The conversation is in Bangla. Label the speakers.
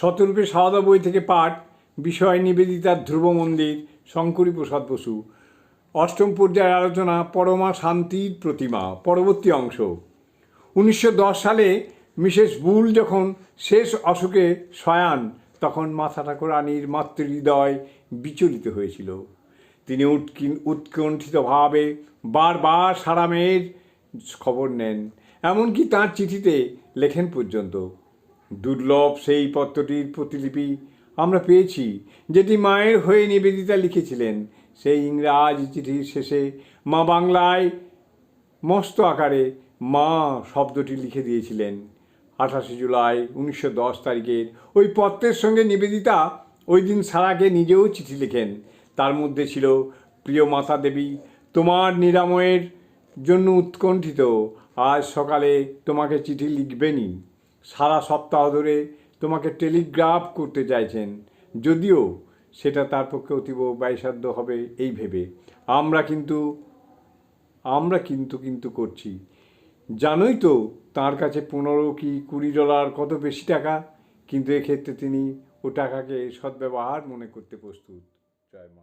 Speaker 1: শতরূপে সারদা বই থেকে পাঠ, বিষয় নিবেদিতার ধ্রুব মন্দির, শঙ্করী প্রসাদ বসু। অষ্টম পর্যায়ের আলোচনা, পরমা শান্তির প্রতিমা, পরবর্তী অংশ। উনিশশো দশ সালে মিসেস বুল যখন শেষ অসুখে শয়ান, তখন মাথা ঠাকুরানির মাতৃহৃদয় বিচলিত হয়েছিল। তিনি উৎকিন উৎকণ্ঠিতভাবে বারবার সারা মেয়ের খবর নেন। এমনকি তার চিঠিতে লেখেন পর্যন্ত। দুর্লভ সেই পত্রটির প্রতিলিপি আমরা পেয়েছি, যেটি মায়ের হয়ে নিবেদিতা লিখেছিলেন। সেই ইংরাজ চিঠির শেষে মা বাংলায় মস্ত আকারে মা শব্দটি লিখে দিয়েছিলেন। আঠাশে জুলাই উনিশশো দশ তারিখের ওই পত্রের সঙ্গে নিবেদিতা ওই দিন সারাকে নিজেও চিঠি লেখেন। তার মধ্যে ছিল, প্রিয় মাতা দেবী, তোমার নিরাময়ের জন্য উৎকণ্ঠিত। আজ সকালে তোমাকে চিঠি লিখবেনই। সারা সপ্তাহ ধরে তোমাকে টেলিগ্রাফ করতে চাইছেন। যদিও সেটা তার পক্ষে অতীব ব্যয়সাধ্য হবে এই ভেবে। আমরা কিন্তু আমরা কিন্তু কিন্তু করছি। জানোই তো তার কাছে পনেরো কি কুড়ি ডলার কত বেশি টাকা? কিন্তু এক্ষেত্রে তিনি ও টাকাকে সদ্ব্যবহার মনে করতে প্রস্তুত। জয় মা।